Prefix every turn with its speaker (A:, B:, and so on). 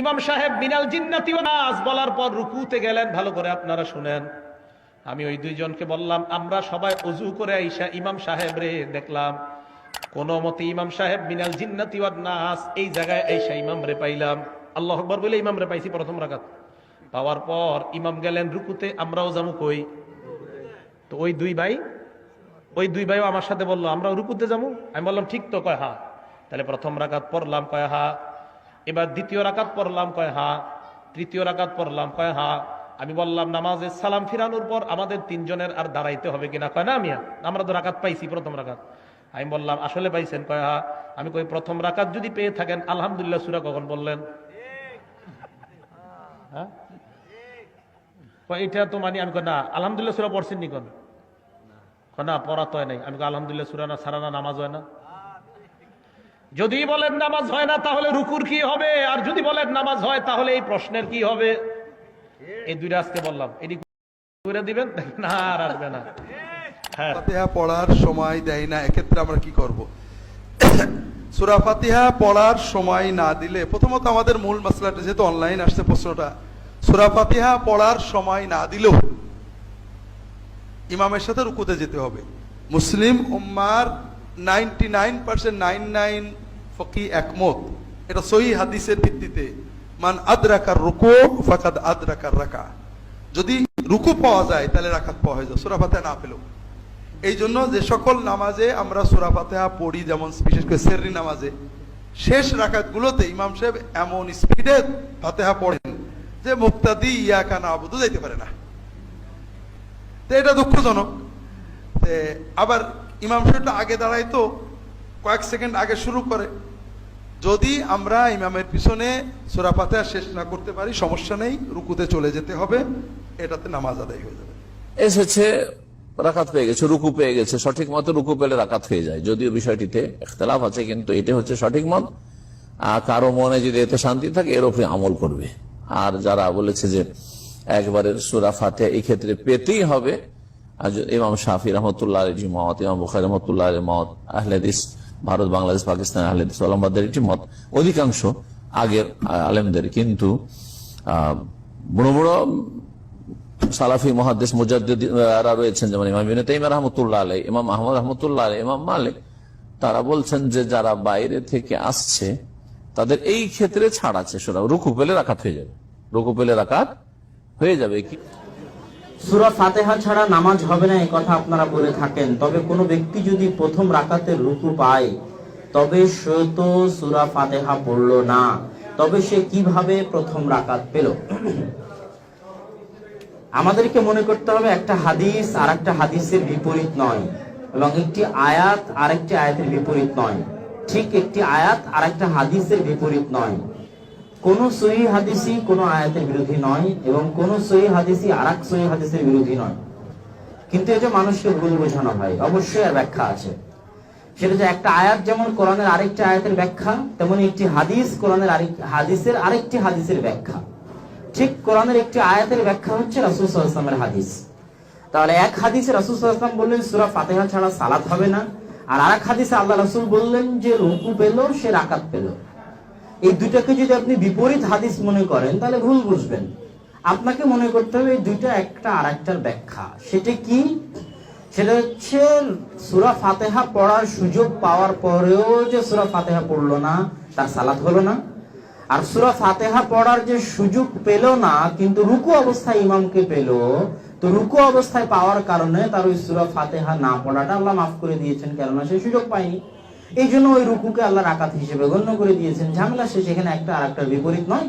A: ইমাম সাহেব মিনাল জিন্নাতি নাস বলার পর রুকুতে গেলেন, ভালো করে আপনারা শুনেন। আমি ওই দুইজনকে বললাম, আমরা সবাই অজু করে আইসা ইমাম সাহেব রে দেখলাম, কোন মতে ইমাম সাহেব মিনাল জিন্নাতি নাস এই জায়গায় আইসা ইমাম রে পাইলাম। আল্লাহ আকবার বলে ইমাম রে পাইছি প্রথম রাকাত। পাওয়ার পর ইমাম গেলেন রুকুতে, আমরাও যাব কই? তো ওই দুই ভাই, ওই দুই ভাইও আমার সাথে বলল আমরা রুকুতে যাব আমি বললাম, ঠিক তো, কয় হা? তাহলে প্রথম রাকাত পড়লাম, কয় হা? এবার দ্বিতীয় রাকাত পড়লাম কয় হা? তৃতীয় রাকাত পড়লাম কয় হা? আমি বললাম, নামাজে সালাম ফিরানোর পর আমাদের তিনজনের আর দাঁড়াইতে হবে কিনা? কয়, না মিয়া, আমরা তো রাকাত পাইছি, প্রথম রাকাত। আমি বললাম, আসলে পাইছেন? কয়, হা। আমি কই, প্রথম রাকাত যদি পেয়ে থাকেন, আলহামদুলিল্লাহ, সুরা কখন বললেন এটা তো মানে আমি না, আলহামদুলিল্লাহ, সুরা পড়ছেন নি কোন না, পড়া তো নাই। আমি আলহামদুলিল্লাহ, সুরা না সারা না, নামাজ হয় না? যদি বলেন নামাজ হয় না, তাহলে রুকুর কি হবে? আর যদি বলেন নামাজ হয়, তাহলে এই প্রশ্নের কি হবে? এই দুইটা আজকে বললাম। এটি করে দিবেন? না, আর আসবে না। হ্যাঁ।
B: আমাদের মূল যেহেতু অনলাইন আসছে প্রশ্নটা পড়ার সময় না দিলেও ইমামের সাথে রুকুতে যেতে হবে। মুসলিম উম্মার ninety nine percent nine nine ফকি একমত। এটা সহি হাদিসের ভিত্তিতে, মান রুকু, ফাকাদ রাকা। যদি রুকু পাওয়া যায়, তাহলে রাখাত পাওয়া যায়। সুরা না পেলেও। এই জন্য যে সকল নামাজে আমরা সুরা ফাতেহা পড়ি, যেমন বিশেষ করে সেররি নামাজে, শেষ রাকাতগুলোতে ইমাম সাহেব এমন স্পিডে ফাতেহা পড়েন যে, মুক্তাদি ইয়াকা না আবুদু যাইতে পারে না। তো এটা দুঃখজনক। আবার ইমাম সাহেবটা আগে দাঁড়ায় তো কয়েক সেকেন্ড আগে শুরু করে। যদি আমরা ইমামের পিছনে সুরা ফাতেহা শেষ না করতে পারি, সমস্যা নেই, রুকুতে চলে যেতে হবে, এটাতে নামাজ আদায় হয়ে যাবে।
C: এসেছে, রাকাত পেয়ে গেছে, রুকু পেয়ে গেছে, সঠিক মতো রুকু পেলে রাকাত হয়ে যায়। যদিও বিষয়টিতে ইখতলাফ আছে, কিন্তু এটা হচ্ছে সঠিক মত। আর কারও মনে যদি এতে শান্তি থাকে, এর উপরে আমল করবে। আর যারা বলেছে যে একবারের সুরা ফাতে এই ক্ষেত্রে পেতেই হবে ইমাম শাফি রহমতুল্লাহ আলী মত ইমাম বুখারি রহমতুল্লাহ আলী মত, আহলেদিস, ভারত, বাংলাদেশ, পাকিস্তান, আহলেদিস আলমবাদের একটি মত। অধিকাংশ আগের আলেমদের, কিন্তু বড় বড় সালাফি মহাদেশ মুজাদ্দিদরা রয়েছেন, যেমন ইমাম তাইমিয়া রহমতুল্লাহ আলাই ইমাম আহমদ রহমতুল্লাহ আলাই ইমাম মালিক, তারা বলছেন যে যারা বাইরে থেকে আসছে, তাদের এই ক্ষেত্রে ছাড় আছে সোনা রুকু পেলে রাখাত হয়ে যাবে। রুকু পেলে রাখাত হয়ে যাবে। কি
D: সুরা ফাতেহা ছাড়া নামাজ হবে না এই কথা আপনারা বলে থাকেন। তবে কোনো ব্যক্তি যদি প্রথম রাকাতে রুকু পায়, তবে সে তো সুরা ফাতেহা পড়ল না। তবে সে কীভাবে প্রথম রাকাত পেল? আমাদেরকে মনে করতে হবে একটা হাদিস আর একটা হাদিসের বিপরীত নয়, এবং একটি আয়াত আর একটি আয়াতের বিপরীত নয়। ঠিক একটি আয়াত আর একটা হাদিসের বিপরীত নয়। কোন সহি হাদিসই কোন আয়াতের বিরোধী নয় এবং কোন সহি হাদিসই আর এক সহি হাদিসের বিরোধী নয়। কিন্তু এটা মানুষকে ভুল বোঝানো হয়, অবশ্যই আর ব্যাখ্যা আছে। সেটা যে একটা আয়াত যেমন কোরআনের আরেকটি আয়াতের ব্যাখ্যা, তেমনি একটি হাদিস কোরআনের আরেক, হাদিসের আরেকটি হাদিসের ব্যাখ্যা। ঠিক কোরআনের একটি আয়াতের ব্যাখ্যা হচ্ছে রাসুল সাল্লামের হাদিস। তাহলে এক হাদিসে রাসুল সাল্লাম বললেন, সুরা ফাতেহা ছাড়া সালাত হবে না। আর আরেক হাদিসে আল্লাহ রাসুল বললেন যে রুকু পেল, সে রাকাত পেল। এই দুটাকে যদি আপনি বিপরীত হাদিস মনে করেন, তাহলে ভুল বুঝবেন। আপনাকে মনে করতে হবে এই দুইটা একটা আর একটার ব্যাখ্যা। সেটা কি? সেটা হচ্ছে সুরা ফাতেহা পড়ার সুযোগ পাওয়ার পরেও যে সুরা ফাতেহা পড়ল না, তার সালাত হলো না। আর সুরা ফাতেহা পড়ার যে সুযোগ পেল না, কিন্তু রুকু অবস্থায় ইমামকে পেল, তো রুকু অবস্থায় পাওয়ার কারণে তার ওই সুরা ফাতেহা না পড়াটা আল্লাহ মাফ করে দিয়েছেন, কেননা সে সুযোগ পায়নি। এই জন্য ওই রুকুকে আল্লাহ আকাত হিসেবে গণ্য করে দিয়েছেন। ঝামেলা সে এখানে একটা আর একটার বিপরীত নয়।